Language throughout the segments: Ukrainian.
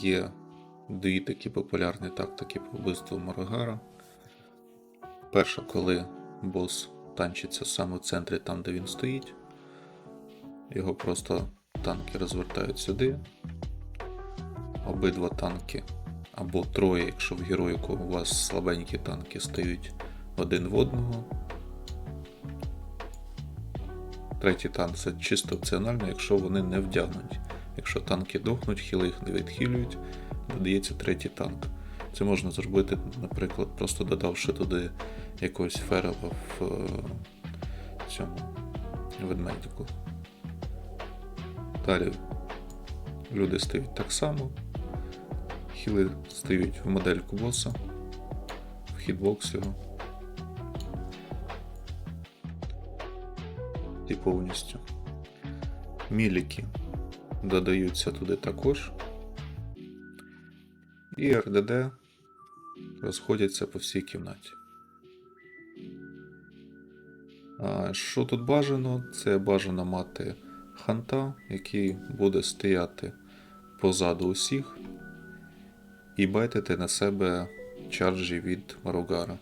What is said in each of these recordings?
є дві такі популярні тактики по вбивству Морогара. Перша, коли бос танчиться саме в центрі, там де він стоїть. Його просто танки розвертають сюди. Обидва танки або троє, якщо в героїку у вас слабенькі танки стають один в одного. Третій танк це чисто опціонально, якщо вони не вдягнуті. Якщо танки дохнуть, хіли їх не відхилюють, додається третій танк. Це можна зробити, наприклад, просто додавши туди якогось ферела в е, цьому ведмедику. Далі люди стають так само. Хіли стають в модельку боса, в хітбокс його. І повністю. Міліки додаються туди також. І РДД розходяться по всій кімнаті. А що тут бажано? Це бажано мати ханта, який буде стояти позаду усіх і байтити на себе чарджі від Маругара.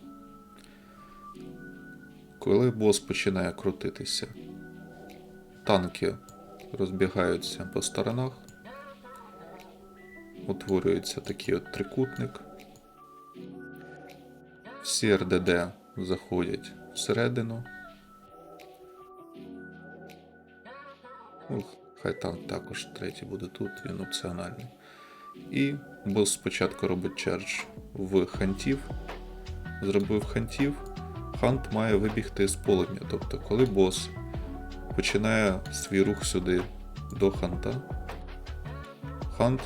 Коли бос починає крутитися, танки розбігаються по сторонах, утворюється такий от трикутник. Всі РДД заходять всередину. Ну, хай танк також третій буде тут, він опціональний. І бос спочатку робить чардж в хантів. Зробив хантів, хант має вибігти з полум'я. Тобто, коли бос починає свій рух сюди до ханта, хант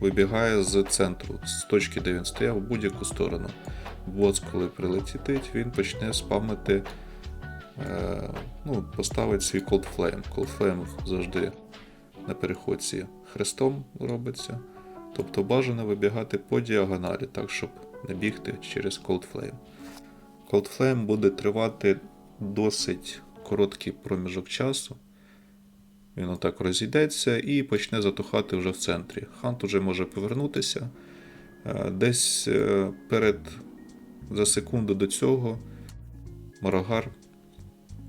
вибігає з центру, з точки, де він стояв, в будь-яку сторону. Бос, коли прилетить, він почне спамити, е, ну, поставить свій Cold Flame. Cold Flame завжди на переходці хрестом робиться. Тобто бажано вибігати по діагоналі, так, щоб не бігти через Cold Flame. Cold Flame буде тривати досить короткий проміжок часу. Він отак розійдеться і почне затухати вже в центрі. Хант уже може повернутися. Е, Десь е, перед за секунду до цього Марагар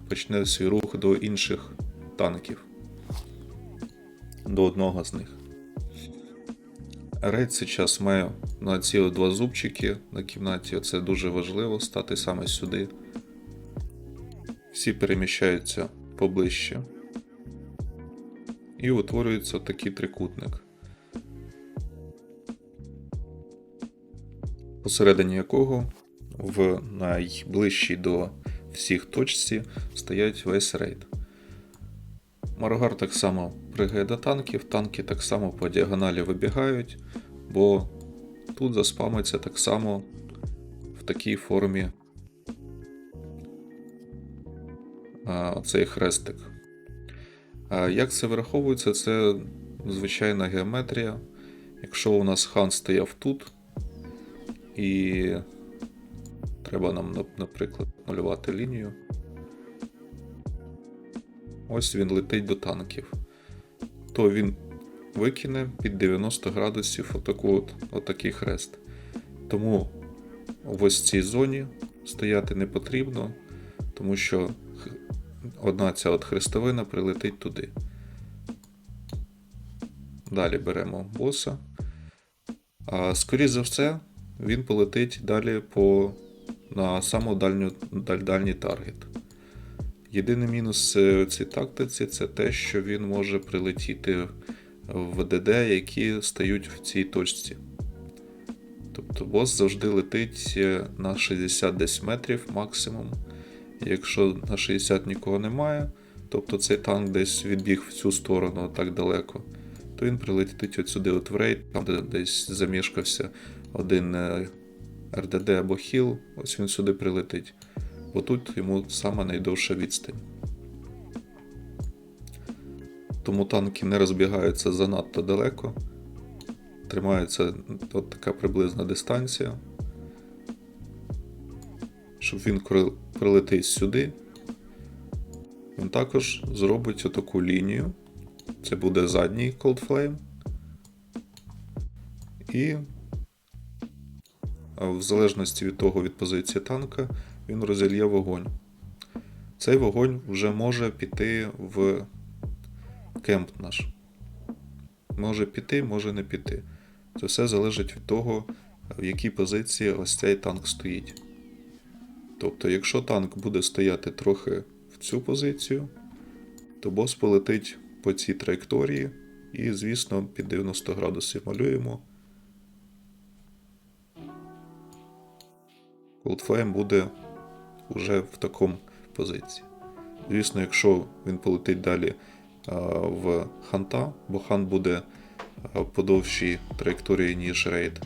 почне свій рух до інших танків. До одного з них. Рейд зараз має на ці два зубчики на кімнаті. Це дуже важливо стати саме сюди. Всі переміщаються поближче. І утворюється такий трикутник. Посередині якого в найближчій до всіх точці стоять весь рейд. Маргар так само пригає до танків, танки так само по діагоналі вибігають, бо тут заспамиться так само в такій формі а, цей хрестик. Як це враховується? Це звичайна геометрія. Якщо у нас хан стояв тут, і треба нам, наприклад, малювати лінію. Ось він летить до танків. То він викине під 90 градусів отаку от, отакий хрест. Тому в ось цій зоні стояти не потрібно, тому що одна ця от хрестовина прилетить туди. Далі беремо боса. А, скоріше за все, він полетить далі по, на саму дальній таргет. Єдиний мінус е, цій тактиці це те, що він може прилетіти в ДД, які стають в цій точці. Тобто бос завжди летить е, на 60 десь метрів максимум. Якщо на 60 нікого немає, тобто цей танк десь відбіг в цю сторону так далеко, то він прилетить от сюди от в рейд, там де десь замішкався один е, РДД або хіл, ось він сюди прилетить. Бо тут йому сама найдовша відстань. Тому танки не розбігаються занадто далеко. Тримається от така приблизна дистанція. Щоб він прилетить сюди, він також зробить отаку лінію. Це буде задній Cold Flame. І в залежності від того від позиції танка, він розільє вогонь. Цей вогонь вже може піти в кемп наш. Може піти, може не піти. Це все залежить від того, в якій позиції ось цей танк стоїть. Тобто, якщо танк буде стояти трохи в цю позицію, то бос полетить по цій траєкторії і, звісно, під 90 градусів малюємо. Coldflame буде вже в такому позиції. Звісно, якщо він полетить далі в ханта, бо хан буде по довшій траєкторії, ніж рейд,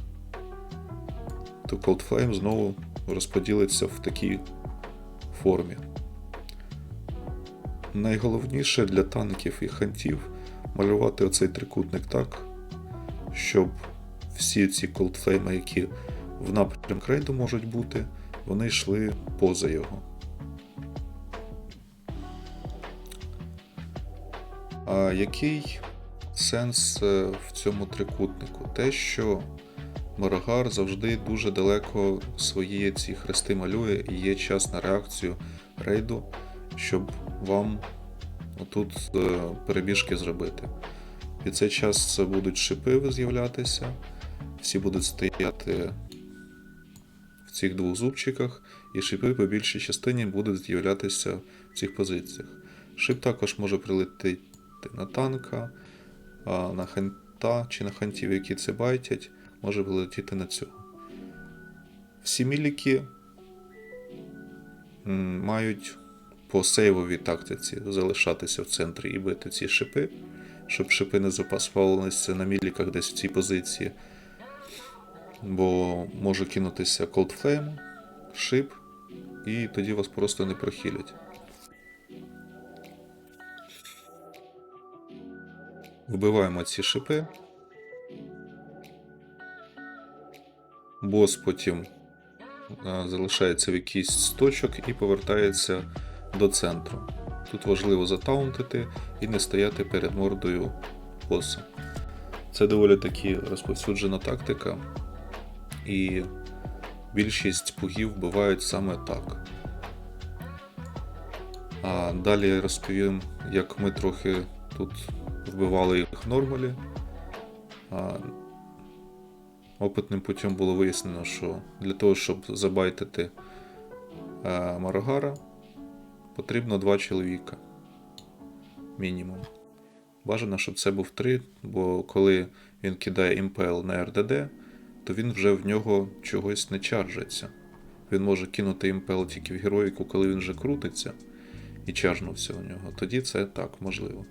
то Cold Flame знову розподілиться в такій формі. Найголовніше для танків і хантів малювати оцей трикутник так, щоб всі ці колдфлейми, які в напрямку рейду можуть бути, вони йшли поза його. А який сенс е, в цьому трикутнику? Те, що Морогар завжди дуже далеко свої ці хрести малює і є час на реакцію рейду, щоб вам отут е, перебіжки зробити. Під цей час будуть шипи з'являтися, всі будуть стояти в цих двох зубчиках, і шипи по більшій частині будуть з'являтися в цих позиціях. Шип також може прилетіти на танка, на ханта чи на хантів, які це байтять, може прилетіти на цього. Всі міліки мають по сейвовій тактиці залишатися в центрі і бити ці шипи, щоб шипи не запасувалися на міліках десь в цій позиції. Бо може кинутися Cold Flame, шип, і тоді вас просто не прохилять. Вбиваємо ці шипи. Бос потім залишається в якийсь з точок і повертається до центру. Тут важливо затаунтити і не стояти перед мордою боса. Це доволі таки розповсюджена тактика, і більшість пугів вбивають саме так. А далі розповім, як ми трохи тут вбивали їх в нормалі. Опитним путем було вияснено, що для того, щоб забайтити а, Марагара, потрібно два чоловіка. Мінімум. Бажано, щоб це був три, бо коли він кидає імпел на РДД, то він вже в нього чогось не чаржиться. Він може кинути імпел тільки в героїку, коли він вже крутиться і чаржнувся у нього. Тоді це так можливо.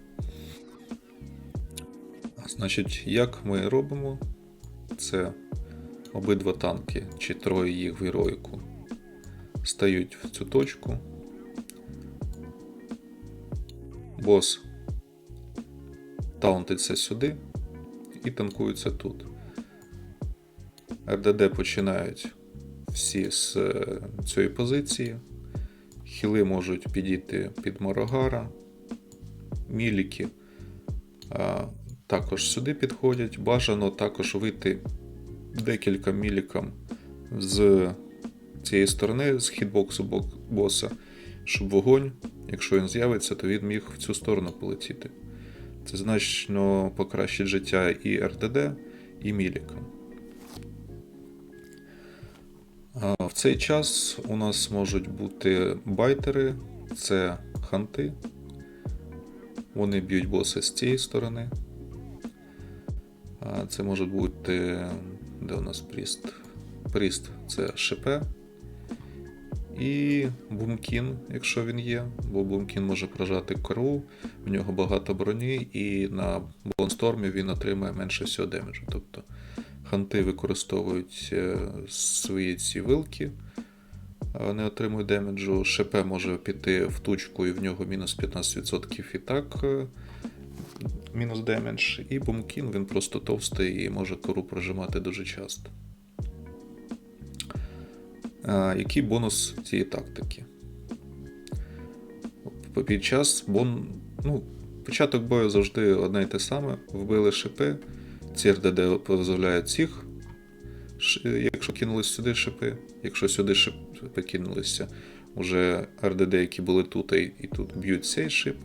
Значить, як ми робимо? Це обидва танки, чи троє їх в героїку, стають в цю точку. Бос таунтиться сюди і танкується тут. РДД починають всі з е, цієї позиції. Хіли можуть підійти під Морогара, міліки також сюди підходять. Бажано також вийти декілька мілікам з цієї сторони, з хітбоксу бок- боса, щоб вогонь, якщо він з'явиться, то він міг в цю сторону полетіти. Це значно покращить життя і РДД, і мілікам. В цей час у нас можуть бути байтери, це ханти. Вони б'ють боси з цієї сторони. Це може бути. Де у нас пріст? Пріст це ШП. І Бумкін, якщо він є, бо Бумкін може прожати кору, в нього багато броні, і на Бонстормі він отримає менше всього демеджу. Тобто ханти використовують е, свої ці вилки, не отримують демеджу. ШП може піти в тучку, і в нього мінус 15% і так е, мінус демедж. І Бумкін він просто товстий і може кору прожимати дуже часто. А, Який бонус цієї тактики? Під час бон... ну, початок бою завжди одне й те саме. Вбили шипи, ці РДД дозволяють цих якщо кинулись сюди шипи, якщо сюди шипи кинулися, уже РДД, які були тут і, і тут б'ють цей шип.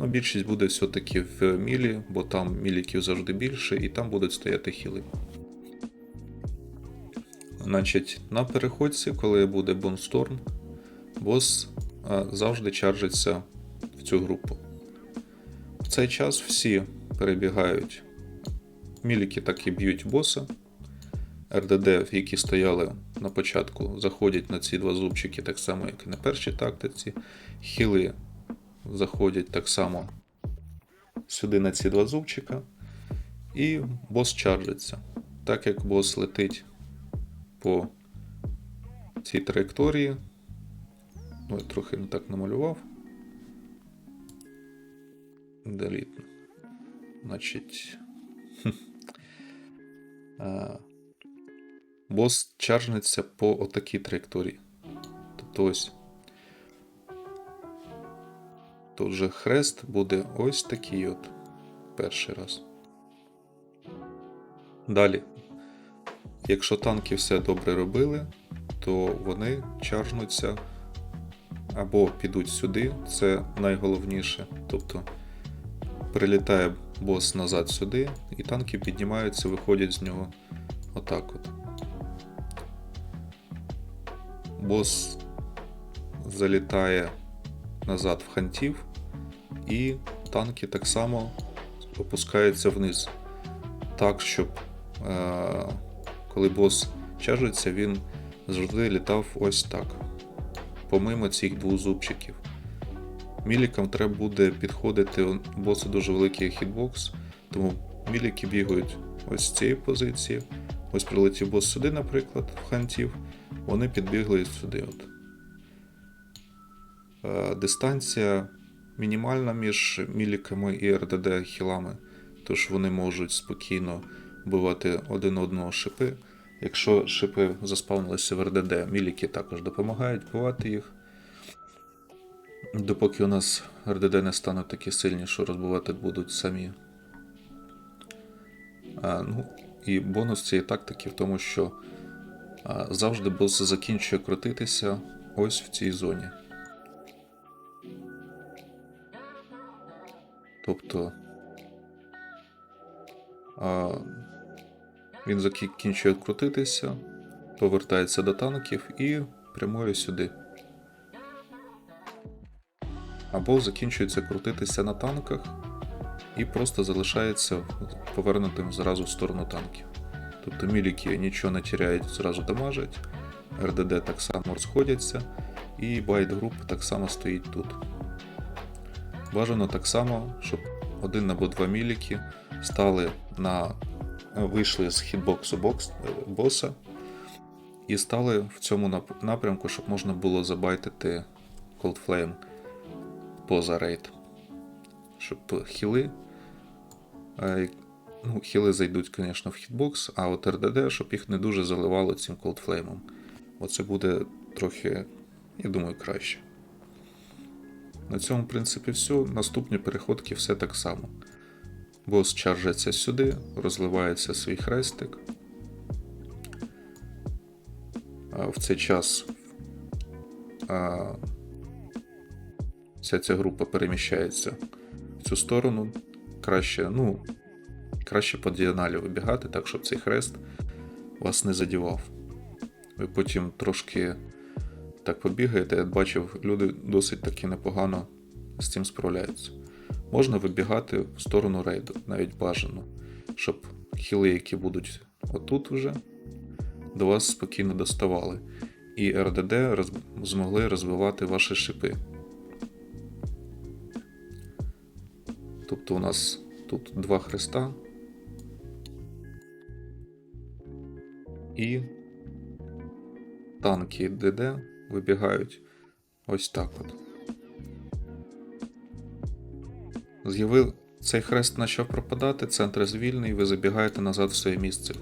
Ну, більшість буде все-таки в мілі, бо там міліків завжди більше, і там будуть стояти хіли. Значить, на переходці, коли буде Бонсторм, бос а, завжди чаржиться в цю групу. В цей час всі перебігають. Міліки так і б'ють боса. РДД, які стояли на початку, заходять на ці два зубчики так само, як і на першій тактиці. Хіли заходять так само сюди на ці два зубчика. І бос чаржиться. Так як бос летить по цій траєкторії. Ну, я трохи не так намалював. Деліт. Значить. Бос чаржнеться по отакій траєкторії. Тобто ось. Тут же хрест буде ось такий от. Перший раз. Далі. Якщо танки все добре робили, то вони чаржнуться або підуть сюди, це найголовніше. Тобто прилітає бос назад сюди, і танки піднімаються, виходять з нього отак от. Бос залітає назад в хантів, і танки так само опускаються вниз. Так, щоб е- коли бос чажиться, він завжди літав ось так. Помимо цих двох зубчиків. Мілікам треба буде підходити, у боса дуже великий хітбокс, тому міліки бігають ось з цієї позиції. Ось прилетів бос сюди, наприклад, в хантів, вони підбігли сюди. От. Е, Дистанція мінімальна між міліками і РДД хілами, тож вони можуть спокійно вбивати один одного шипи. Якщо шипи заспавнилися в РДД, міліки також допомагають вбивати їх. Допоки у нас РДД не стануть такі сильні, що розбивати будуть самі. А, ну, і бонус цієї тактики в тому, що а, завжди бос закінчує крутитися ось в цій зоні. Тобто а, він закінчує крутитися, повертається до танків і прямує сюди. Або закінчується крутитися на танках і просто залишається повернутим зразу в сторону танків. Тобто міліки нічого не тіряють, зразу дамажать, РДД так само розходяться, і байт груп так само стоїть тут. Бажано так само, щоб один або два міліки стали на вийшли з хітбоксу бокс, боса і стали в цьому напрямку, щоб можна було забайтити Cold Flame поза рейд. Щоб хіли. е, Ну, хіли зайдуть, звісно, в хітбокс, а от РДД, щоб їх не дуже заливало цим Flame. Оце буде трохи, я думаю, краще. На цьому, в принципі, все. Наступні переходки все так само. Бос чаржиться сюди, розливається свій хрестик. А В цей час а, вся ця група переміщається в цю сторону. Краще, ну, краще по діагоналі вибігати, так, щоб цей хрест вас не задівав. Ви потім трошки так побігаєте, я бачив, люди досить таки непогано з цим справляються. Можна вибігати в сторону рейду, навіть бажано, щоб хіли, які будуть отут вже, до вас спокійно доставали. І РДД роз... змогли розвивати ваші шипи. Тобто у нас тут два хреста. І танки ДД вибігають ось так от. З'явив цей хрест почав пропадати, центр звільний, ви забігаєте назад в своє місце.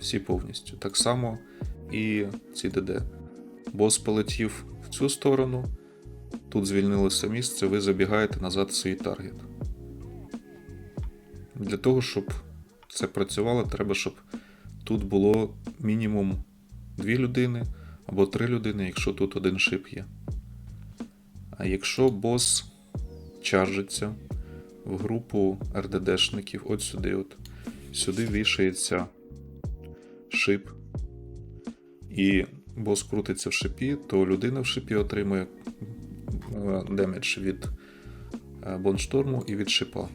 Всі повністю. Так само і ці ДД. Бос полетів в цю сторону, тут звільнилося місце, ви забігаєте назад в свій таргет. Для того, щоб це працювало, треба, щоб тут було мінімум дві людини або три людини, якщо тут один шип є. А якщо бос чаржиться в групу РДДшників, от сюди, от, сюди вішається шип, і бос крутиться в шипі, то людина в шипі отримує е, демедж від е, боншторму і від шипа.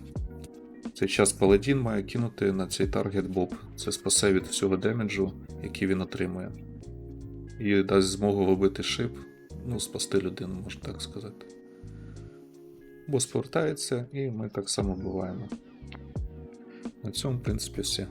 В цей час паладін має кинути на цей таргет боб. Це спасе від всього демеджу, який він отримує. І дасть змогу вибити шип, ну, спасти людину, можна так сказати. Бос повертається, і ми так само буваємо. На цьому, в принципі, все.